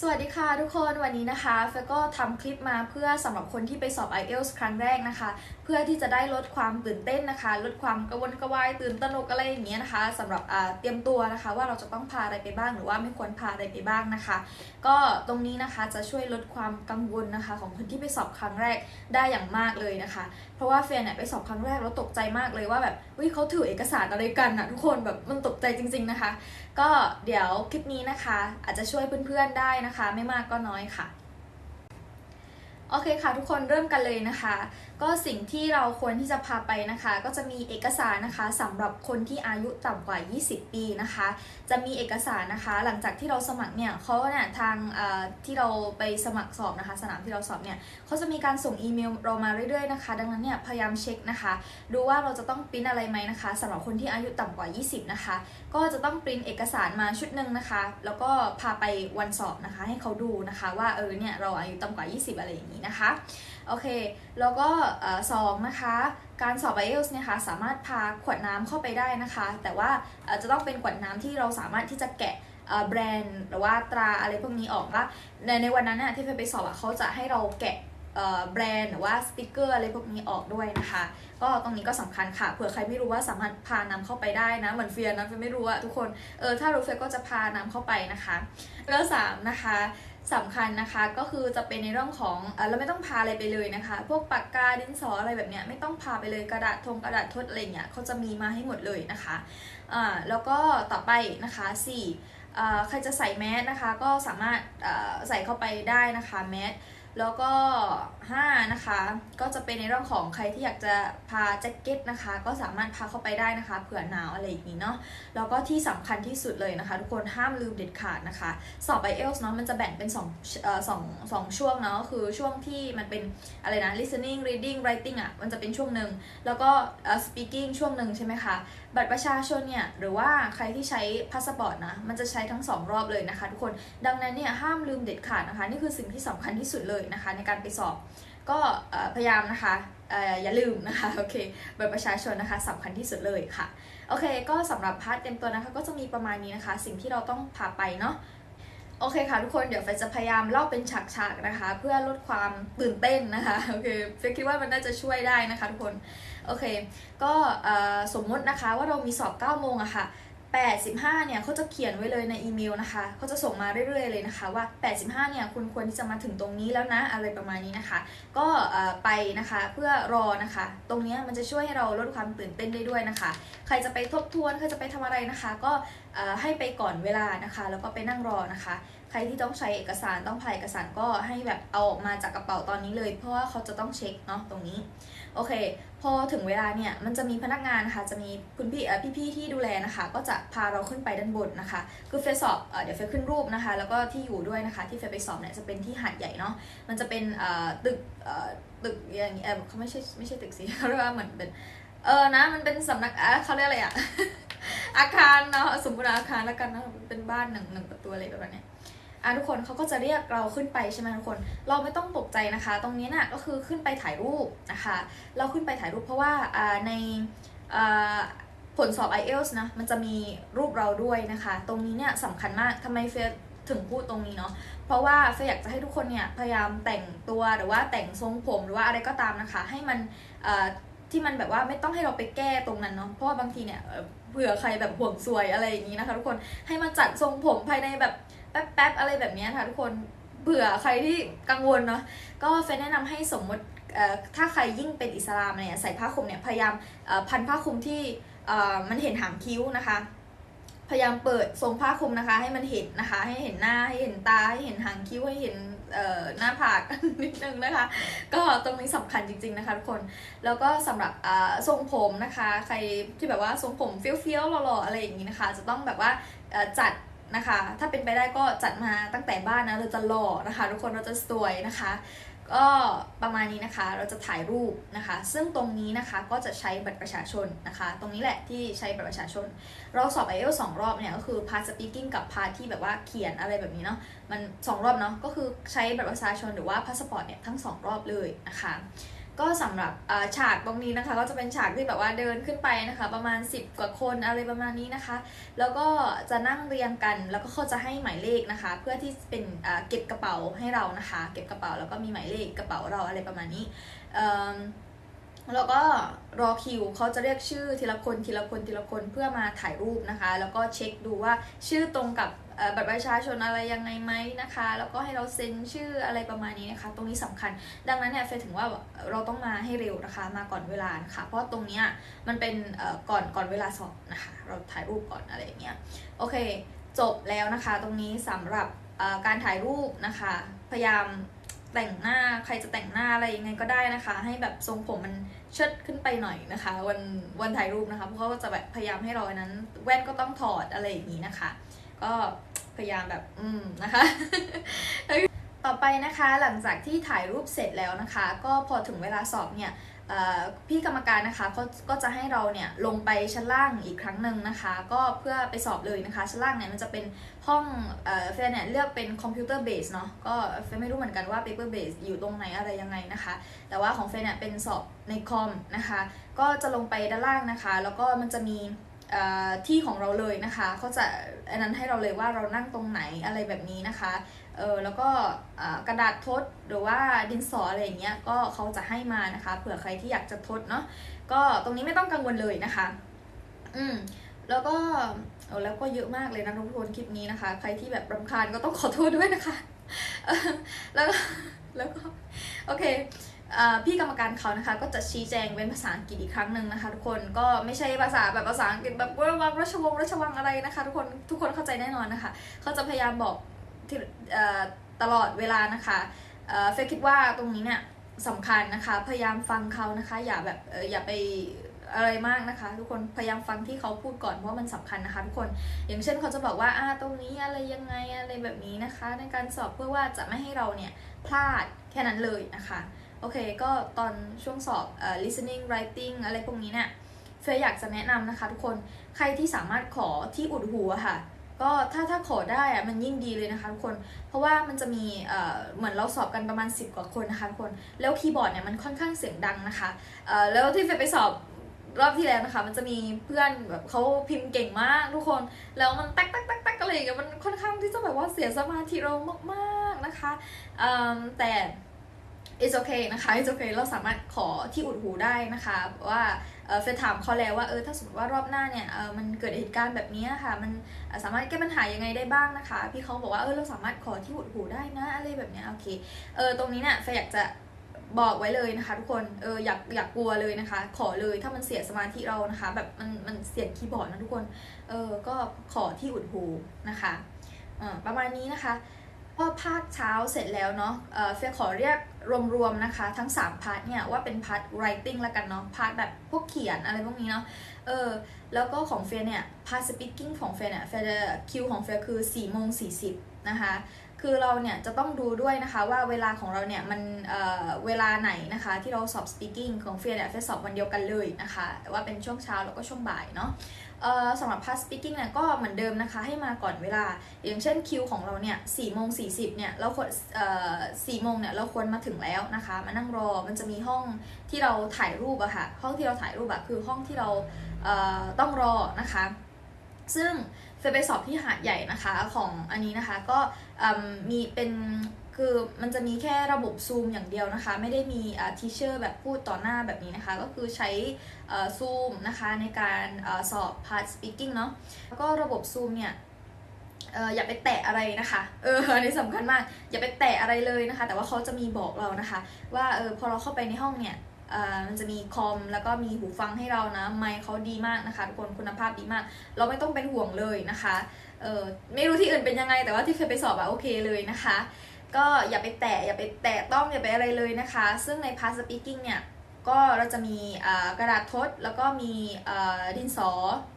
สวัสดีค่ะทุกคนวันนี้นะคะเฟก็ทำคลิปมาเพื่อสำหรับคนที่ไปสอบ IELTS ครั้งแรกนะคะ เพื่อที่จะได้ลดความตื่นเต้นนะคะ ลดความกระวนกระวายตื่นตระหนกอะไรอย่างเงี้ยนะคะสำหรับเตรียมตัวนะคะ ว่าเราจะต้องพาอะไรไปบ้างหรือว่าไม่ควรพาอะไรไปบ้างนะคะ ก็ตรงนี้นะคะจะช่วยลดความกังวลนะคะ ของคนที่ไปสอบครั้งแรกได้อย่างมากเลยนะคะ เพราะว่าเฟยเนี่ยไปสอบครั้งแรกแล้วตกใจมากเลยว่าแบบเฮ้ยเขาถือเอกสารอะไรกันอะทุกคนแบบมันตกใจจริง ๆนะคะ ก็เดี๋ยวคลิปนี้นะคะ อาจจะช่วยเพื่อนๆได้นะคะ ไม่มากก็น้อยค่ะ โอเคค่ะทุกคนเริ่มกันเลยนะคะก็สิ่งที่เราควรที่จะพาไปนะคะ ก็จะมีเอกสารนะคะสำหรับคนที่อายุต่ำกว่า 20 ปีนะคะ จะมีเอกสารนะคะ หลังจากที่เราสมัครเนี่ยเขาเนี่ยทางที่เราไปสมัครสอบนะคะ สนามที่เราสอบเนี่ยเขาจะมีการส่งอีเมลเรามาเรื่อยๆนะคะ ดังนั้นเนี่ยพยายามเช็คนะคะ ดูว่าเราจะต้องปริ้นอะไรไหมนะคะสำหรับคนที่อายุต่ำกว่า 20 นะคะ ก็จะต้องปริ้นเอกสารมาชุดหนึ่งนะคะ แล้วก็พาไปวันสอบนะคะ ให้เขาดูนะคะ ว่าเออเนี่ยเราอายุต่ำกว่า 20 อะไรอย่างนี้นะคะโอเค แล้วก็เอ่อสองนะคะการสอบ IELTS เนี่ยค่ะสามารถพาขวดน้ำเข้าไปได้นะคะ แต่ว่าจะต้องเป็นขวดน้ำที่เราสามารถที่จะแกะแบรนด์หรือว่าตราอะไรพวกนี้ออกว่าในในวันนั้นน่ะที่เฟยไปสอบอะเขาจะให้เราแกะแบรนด์หรือว่าสติกเกอร์อะไรพวกนี้ออกด้วยนะคะ ก็ตรงนี้ก็สำคัญค่ะเผื่อใครไม่รู้ว่าสามารถพานำเข้าไปได้นะเหมือนเฟียนะเฟียไม่รู้อะทุกคนเออถ้ารู้เฟียก็จะพานำเข้าไปนะคะแล้วสามนะคะ สำคัญนะคะก็คือจะเป็นในเรื่องของเราไม่ต้องพาอะไรไปเลยนะคะ พวกปากกาดินสออะไรแบบเนี้ยไม่ต้องพาไปเลยกระดาษทงกระดาษทดอะไรเงี้ยเขาจะมีมาให้หมดเลยนะคะอ่าแล้วก็ต่อไปนะคะสี่ใครจะใส่แมสนะคะก็สามารถใส่เข้าไปได้นะคะแมส แล้วก็ 5 นะคะ ก็จะเป็นในเรื่องของใครที่อยากจะพาแจ็คเก็ตนะคะ ก็สามารถพาเข้าไปได้นะคะ เผื่อหนาวอะไรอย่างนี้เนาะแล้วก็ที่สำคัญที่สุดเลยนะคะ ทุกคนห้ามลืมเด็ดขาดนะคะ สอบ IELTS เนาะมันจะแบ่งเป็น2เอ่อสองสองช่วงเนาะก็คือช่วงที่มันเป็นอะไรนะ listening reading writing อะมันจะเป็นช่วงหนึ่งแล้วก็ speaking ช่วงหนึ่งใช่ไหมคะ บัตรประชาชนเนี่ยหรือว่าใครที่ใช้พาสปอร์ตนะมันจะใช้ทั้งสองรอบเลยนะคะ ทุกคนดังนั้นเนี่ยห้ามลืมเด็ดขาดนะคะ นี่คือสิ่งที่สำคัญที่สุดเลยนะคะ ในการไปสอบก็พยายามนะคะอย่าลืมนะคะโอเคบัตรประชาชนนะคะสำคัญที่สุดเลยค่ะโอเค ก็สำหรับพาร์ทเต็มตัวนะคะ ก็จะมีประมาณนี้นะคะ สิ่งที่เราต้องพาไปเนาะโอเคค่ะทุกคนเดี๋ยวเฟจะพยายามเล่าเป็นฉากๆนะคะ เพื่อลดความตื่นเต้นนะคะโอเคเฟคิดว่ามันน่าจะช่วยได้นะคะทุกคน โอเค ก็สมมตินะคะว่าเรามีสอบ 9 โมงอะค่ะ85 เนี่ยเขาจะเขียนไว้เลยในอีเมลนะคะเขาจะส่งมาเรื่อยๆเลยนะคะว่า 85 เนี่ยคุณควรที่จะมาถึงตรงนี้แล้วนะอะไรประมาณนี้นะคะ ก็ไปนะคะเพื่อรอนะคะ ตรงนี้มันจะช่วยให้เราลดความตื่นเต้นได้ด้วยนะคะ ใครจะไปทบทวนใครจะไปทำอะไรนะคะ ก็ให้ไปก่อนเวลานะคะ แล้วก็ไปนั่งรอนะคะ ครที่ต้องใช้เอกสารต้องพายเอกสารก็ให้แบบเอาออกมาจากกระเป๋าตอนนี้เลย เพราะว่าเขาจะต้องเช็คเนาะตรงนี้ โอเค พอถึงเวลาเนี่ยมันจะมีพนักงานนะคะจะมีคุณพี่เอ่พี่ๆที่ดูแลนะคะ ก็จะพาเราขึ้นไปด้านบนนะคะ คือเฟซสอบเดี๋ยวเฟซขึ้นรูปนะคะ แล้วก็ที่อยู่ด้วยนะคะ ที่เฟซไปสอบเนี่ยจะเป็นที่หาดใหญ่เนาะมันจะเป็นตึกตึกอย่างนี้เออเขาไม่ใช่ไม่ใช่ตึกสิเขาเรียกว่าเหมือนเป็นเออนะมันเป็นสำนักเขาเรียกอะไรอะอาคารเนาะสมมติอาคารแล้วกันเนาะเป็นบ้านหนึ่งหนึ่งประตูอะไรแบบเนี้ย อะทุกคนเขาก็จะเรียกเราขึ้นไปใช่ไหมทุกคน เราไม่ต้องตกใจนะคะ ตรงนี้น่ะก็คือขึ้นไปถ่ายรูปนะคะ เราขึ้นไปถ่ายรูปเพราะว่าในผลสอบ IELTS นะ มันจะมีรูปเราด้วยนะคะ ตรงนี้เนี่ยสำคัญมากทำไมเฟยถึงพูดตรงนี้เนาะ เพราะว่าเฟยอยากจะให้ทุกคนเนี่ยพยายามแต่งตัวหรือว่าแต่งทรงผมหรือว่าอะไรก็ตามนะคะ ให้มันที่มันแบบว่าไม่ต้องให้เราไปแก้ตรงนั้นเนาะ เพราะว่าบางทีเนี่ยเผื่อใครแบบห่วงซวยอะไรอย่างนี้นะคะทุกคน ให้มาจัดทรงผมภายในแบบ แป๊บๆอะไรแบบนี้ค่ะทุกคนเผื่อใครที่กังวลเนาะก็เฟนแนะนำให้สมมติถ้าใครยิ่งเป็นอิสลามเนี่ยใส่ผ้าคลุมเนี่ยพยายามพันผ้าคลุมที่มันเห็นหางคิ้วนะคะ พยายามเปิดทรงผ้าคลุมนะคะ ให้มันเห็นนะคะ ให้เห็นหน้าให้เห็นตาให้เห็นหางคิ้วให้เห็นหน้าผากนิดนึงนะคะ ก็ตรงนี้สำคัญจริง ๆนะคะทุกคนแล้วก็สำหรับทรงผมนะคะ ใครที่แบบว่าทรงผมเฟี้ยวๆหล่อๆอะไรอย่างนี้นะคะ จะต้องแบบว่าจัด นะคะ ถ้าเป็นไปได้ก็จัดมาตั้งแต่บ้านนะเราจะหล่อนะคะทุกคนเราจะสวยนะคะ ก็ประมาณนี้นะคะเราจะถ่ายรูปนะคะ ซึ่งตรงนี้นะคะก็จะใช้บัตรประชาชนนะคะ ตรงนี้แหละที่ใช้บัตรประชาชน เราสอบ i อเอลสองรอบเนี่ยก็คือพาร์ทสปีกิ้งกับพาร์ทที่แบบว่าเขียนอะไรแบบนี้เนาะมันสองรอบเนาะก็คือใช้บัตรประชาชนหรือว่าพาสปอร์ตเนี่ยทั้งสองรอบเลยนะคะ ก็สำหรับฉากตรงนี้นะคะ ก็จะเป็นฉากที่แบบว่าเดินขึ้นไปนะคะ ประมาณ 10 กว่าคนอะไรประมาณนี้นะคะ แล้วก็จะนั่งเรียงกันแล้วก็เขาจะให้หมายเลขนะคะ เพื่อที่เป็นเก็บกระเป๋าให้เรานะคะ เก็บกระเป๋าแล้วก็มีหมายเลขกระเป๋าเราอะไรประมาณนี้แล้วก็รอคิวเขาจะเรียกชื่อทีละคนทีละคนทีละคนเพื่อมาถ่ายรูปนะคะ แล้วก็เช็คดูว่าชื่อตรงกับ บัตรประชาชนอะไรยังไงไหมนะคะ แล้วก็ให้เราเซ็นชื่ออะไรประมาณนี้นะคะ ตรงนี้สำคัญ ดังนั้นเนี่ยเฟยถึงว่าเราต้องมาให้เร็วนะคะ มาก่อนเวลานะคะเพราะตรงเนี้ยมันเป็นเอ่อก่อนก่อนเวลาสอบนะคะ เราถ่ายรูปก่อนอะไรอย่างเงี้ยโอเค จบแล้วนะคะ ตรงนี้สำหรับการถ่ายรูปนะคะ พยายามแต่งหน้าใครจะแต่งหน้าอะไรยังไงก็ได้นะคะ ให้แบบทรงผมมันเชิดขึ้นไปหน่อยนะคะ วันวันถ่ายรูปนะคะเพราะเขาก็จะแบบพยายามให้เราอันนั้น แว่นก็ต้องถอดอะไรอย่างนี้นะคะ ก็พยายามแบบอืมนะคะต่อไปนะคะหลังจากที่ถ่ายรูปเสร็จแล้วนะคะ ก็พอถึงเวลาสอบเนี่ยพี่กรรมการนะคะก็ก็จะให้เราเนี่ยลงไปชั้นล่างอีกครั้งหนึ่งนะคะ ก็เพื่อไปสอบเลยนะคะ ชั้นล่างเนี่ยมันจะเป็นห้องเอ่อเฟยเนี่ยเลือกเป็นคอมพิวเตอร์เบสเนาะก็เฟยไม่รู้เหมือนกันว่า paper base อยู่ตรงไหนอะไรยังไงนะคะ แต่ว่าของเฟยเนี่ยเป็นสอบในคอมนะคะ ก็จะลงไปด้านล่างนะคะ แล้วก็มันจะมี ที่ของเราเลยนะคะเขาจะอันนั้นให้เราเลยว่าเรานั่งตรงไหนอะไรแบบนี้นะคะเออแล้วก็กระดาษทดหรือว่าดินสออะไรอย่างเงี้ยก็เขาจะให้มานะคะ เผื่อใครที่อยากจะทดเนาะก็ตรงนี้ไม่ต้องกังวลเลยนะคะ อืมแล้วก็เอาแล้วก็เยอะมากเลยนะทุกคนคลิปนี้นะคะ ใครที่แบบรำคาญก็ต้องขอโทษด้วยนะคะแล้วก็แล้วก็โอเค พี่กรรมการเขานะคะก็จะชี้แจงเป็นภาษาอังกฤษอีกครั้งหนึ่งนะคะ ทุกคนก็ไม่ใช่ภาษาแบบภาษาอังกฤษแบบว่าวังราชวงศ์ราชวังอะไรนะคะ ทุกคนทุกคนเข้าใจแน่นอนนะคะเขาจะพยายามบอกตลอดเวลานะคะเฟยคิดว่าตรงนี้เนี่ยสำคัญนะคะพยายามฟังเขานะคะอย่าแบบอย่าไปอะไรมากนะคะ ทุกคนพยายามฟังที่เขาพูดก่อนเพราะมันสำคัญนะคะทุกคนอย่างเช่นเขาจะบอกว่าอ่าตรงนี้อะไรยังไงอะไรแบบนี้นะคะ ในการสอบเพื่อว่าจะไม่ให้เราเนี่ยพลาดแค่นั้นเลยนะคะ โอเค ก็ตอนช่วงสอบเอ่อ listening writing อะไรพวกนี้เนี่ยเฟยอยากจะแนะนำนะคะทุกคนใครที่สามารถขอที่อุดหูค่ะ ก็ถ้าถ้าขอได้อะมันยิ่งดีเลยนะคะทุกคน เพราะว่ามันจะมีเอ่อเหมือนเราสอบกันประมาณ 10 กว่าคนนะคะทุกคน แล้วคีย์บอร์ดเนี่ยมันค่อนข้างเสียงดังนะคะเอ่อแล้วที่เฟยไปสอบรอบที่แล้วนะคะ มันจะมีเพื่อนแบบเขาพิมพ์เก่งมากทุกคน แล้วมันแตกแต๊กแตกแตกอะไรอย่างเงี้ยมันค่อนข้างที่จะแบบว่าเสียสมาธิเรามากๆนะคะเอิ่มแต่ it's okay นะคะ it's okay เราสามารถขอที่อุดหูได้นะคะว่าเฟยถามเขาแล้วว่าเออถ้าสมมติว่ารอบหน้าเนี่ยเออมันเกิดเหตุการณ์แบบนี้ค่ะ มันสามารถแก้ปัญหายังไงได้บ้างนะคะ พี่เขาบอกว่าเออเราสามารถขอที่อุดหูได้นะอะไรแบบนี้โอเคเออตรงนี้เนี่ยเฟยอยากจะบอกไว้เลยนะคะทุกคนเอออยากอยากกลัวเลยนะคะ ขอเลยถ้ามันเสียสมาธิเรานะคะ แบบมันมันเสียงคีย์บอร์ดนะทุกคนเออก็ขอที่อุดหูนะคะเออประมาณนี้นะคะ พอภาคเช้าเสร็จแล้วเนาะเเฟียขอเรียกรวมๆนะคะ ทั้ง 3 พาร์ทเนี่ย ว่าเป็นพาร์ท writing ละกันเนาะพาร์ทแบบพวกเขียนอะไรพวกนี้เนาะเออแล้วก็ของเฟียเนี่ยพาร์ท speaking ของเฟียเนี่ยเฟียจะคิวของเฟียคือ4โมงสีนะคะ คือเราเนี่ยจะต้องดูด้วยนะคะว่าเวลาของเราเนี่ยมันเเวลาไหนนะคะ ที่เราสอบ speaking ของเฟียเนี่ยเฟียสอบวันเดียวกันเลยนะคะแต่ว่าเป็นช่วงเช้าแล้วก็ช่วงบ่ายเนาะสำหรับ past speaking เนี่ยก็เหมือนเดิมนะคะให้มาก่อนเวลา อย่างเช่นคิวของเราเนี่ย4โมง40เนี่ยเราควรเอ่โมงเนี่ยเราควรมาถึงแล้วนะคะ มานั่งรอมันจะมีห้องที่เราถ่ายรูปอะค่ะห้องที่เราถ่ายรูปอะคือห้องที่เราเต้องรอนะคะ ซึ่งเฟยไปสอบที่หาดใหญ่นะคะของอันนี้นะคะก็มีเป็นคือมันจะมีแค่ระบบซูมอย่างเดียวนะคะ ไม่ได้มีทีเชอร์แบบพูดต่อหน้าแบบนี้นะคะ ก็คือใช้ซูมนะคะในการอสอบ part speaking เนาะแล้วก็ระบบซูมเนี่ยเอออย่าไปแตะอะไรนะคะ เอออันนี้สำคัญมาก อย่าไปแตะอะไรเลยนะคะ แต่ว่าเขาจะมีบอกเรานะคะ ว่าเออพอเราเข้าไปในห้องเนี่ย มันจะมีคอมแล้วก็มีหูฟังให้เรานะ ไมค์เขาดีมากนะคะทุกคนคุณภาพดีมาก เราไม่ต้องเป็นห่วงเลยนะคะเออไม่รู้ที่อื่นเป็นยังไงแต่ว่าที่เคยไปสอบอะโอเคเลยนะคะ ก็อย่าไปแตะอย่าไปแตะต้องอย่าไปอะไรเลยนะคะ ซึ่งใน past speaking เนี่ยก็เราจะมีกระดาษทดแล้วก็มีดินสอ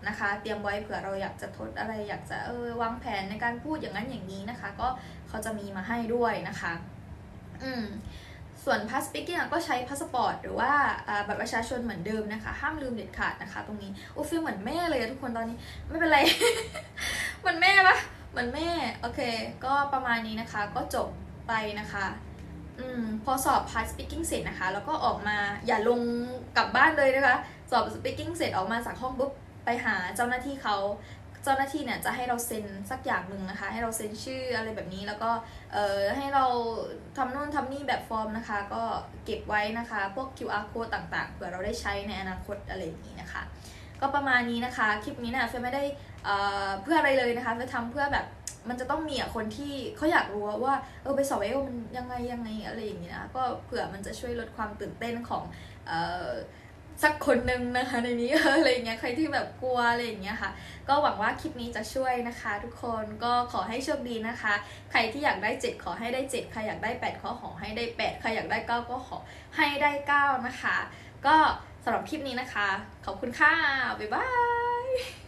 นะคะ เตรียมไว้เผื่อเราอยากจะทดอะไรอยากจะเออวางแผนในการพูดอย่างนั้นอย่างนี้นะคะ ก็เขาจะมีมาให้ด้วยนะคะ อืม ส่วน pass speaking อะก็ใช้พาสปอร์ตหรือว่าบัตรประชาชนเหมือนเดิมนะคะ ห้ามลืมเด็ดขาดนะคะ ตรงนี้โอ้ฟีลเหมือนแม่เลยทุกคนตอนนี้ไม่เป็นไร เหมือนแม่ปะเหมือนแม่โอเค ก็ประมาณนี้นะคะก็จบไปนะคะอืมพอสอบ part speaking เสร็จนะคะ แล้วก็ออกมาอย่าลงกลับบ้านเลยนะคะ สอบ speaking เสร็จออกมาจากห้องปุ๊บไปหาเจ้าหน้าที่เขา จ้าหน้าที่เนี่ยจะให้เราเซ็นสักอย่างหนึ่งนะคะ ให้เราเซ็นชื่ออะไรแบบนี้แล้วก็เอ่อให้เราทำนู่นทำนี่แบบฟอร์มนะคะ ก็เก็บไว้นะคะ พวก QR code ต่างๆเผื่อเราได้ใช้ในอนาคตอะไรอย่างนี้นะคะ ก็ประมาณนี้นะคะ คลิปนี้นะเฟยไม่ได้เอ่อเพื่ออะไรเลยนะคะเฟยทำเพื่อแบบมันจะต้องมีอะคนที่เขาอยากรู้ว่าเออไปสอบเอลมันยังไงยังไงอะไรอย่างนี้นะก็เผื่อมันจะช่วยลดความตื่นเต้นของเอ่อ สักคนหนึ่งนะคะในนี้อะไรอย่างเงี้ยใครที่แบบกลัวอะไรอย่างเงี้ยค่ะ ก็หวังว่าคลิปนี้จะช่วยนะคะ ทุกคนก็ขอให้โชคดีนะคะ ใครที่อยากได้ 7 ขอให้ได้ 7 ใครอยากได้ 8 ขอขอให้ได้ 8 ใครอยากได้ 9 ก็ขอให้ได้ 9 นะคะ ก็สำหรับคลิปนี้นะคะ ขอบคุณค่ะ บ๊ายบาย